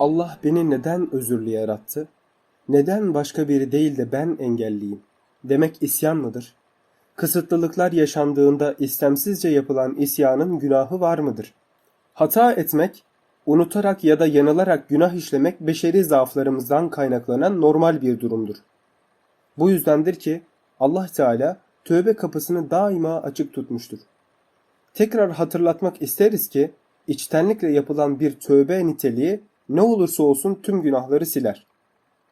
Allah beni neden özürlü yarattı? Neden başka biri değil de ben engelliyim? Demek isyan mıdır? Kısıtlılıklar yaşandığında istemsizce yapılan isyanın günahı var mıdır? Hata etmek, unutarak ya da yanılarak günah işlemek beşeri zaaflarımızdan kaynaklanan normal bir durumdur. Bu yüzdendir ki Allah Teala tövbe kapısını daima açık tutmuştur. Tekrar hatırlatmak isteriz ki içtenlikle yapılan bir tövbe niteliği ne olursa olsun tüm günahları siler.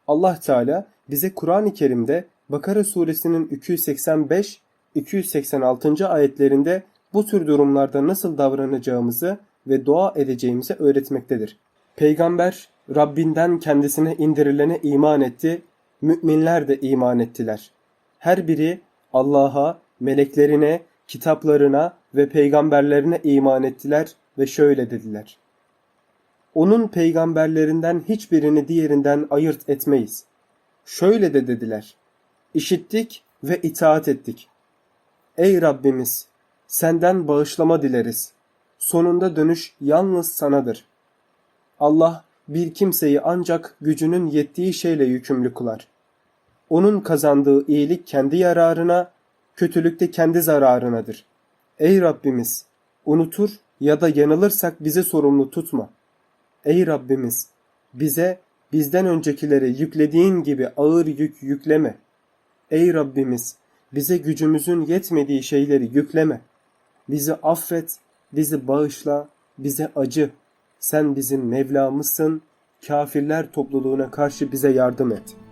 Allah Teala bize Kur'an-ı Kerim'de Bakara suresinin 285 286. ayetlerinde bu tür durumlarda nasıl davranacağımızı ve dua edeceğimizi öğretmektedir. Peygamber Rabbinden kendisine indirilene iman etti, müminler de iman ettiler. Her biri Allah'a, meleklerine, kitaplarına ve peygamberlerine iman ettiler ve şöyle dediler. Onun peygamberlerinden hiçbirini diğerinden ayırt etmeyiz. Şöyle de dediler. İşittik ve itaat ettik. Ey Rabbimiz! Senden bağışlama dileriz. Sonunda dönüş yalnız sanadır. Allah bir kimseyi ancak gücünün yettiği şeyle yükümlü kılar. Onun kazandığı iyilik kendi yararına, kötülük de kendi zararınadır. Ey Rabbimiz! Unutur ya da yanılırsak bizi sorumlu tutma. Ey Rabbimiz! Bize bizden öncekilere yüklediğin gibi ağır yük yükleme. Ey Rabbimiz! Bize gücümüzün yetmediği şeyleri yükleme. Bizi affet, bizi bağışla, bize acı. Sen bizim Mevlamızsın, kafirler topluluğuna karşı bize yardım et.''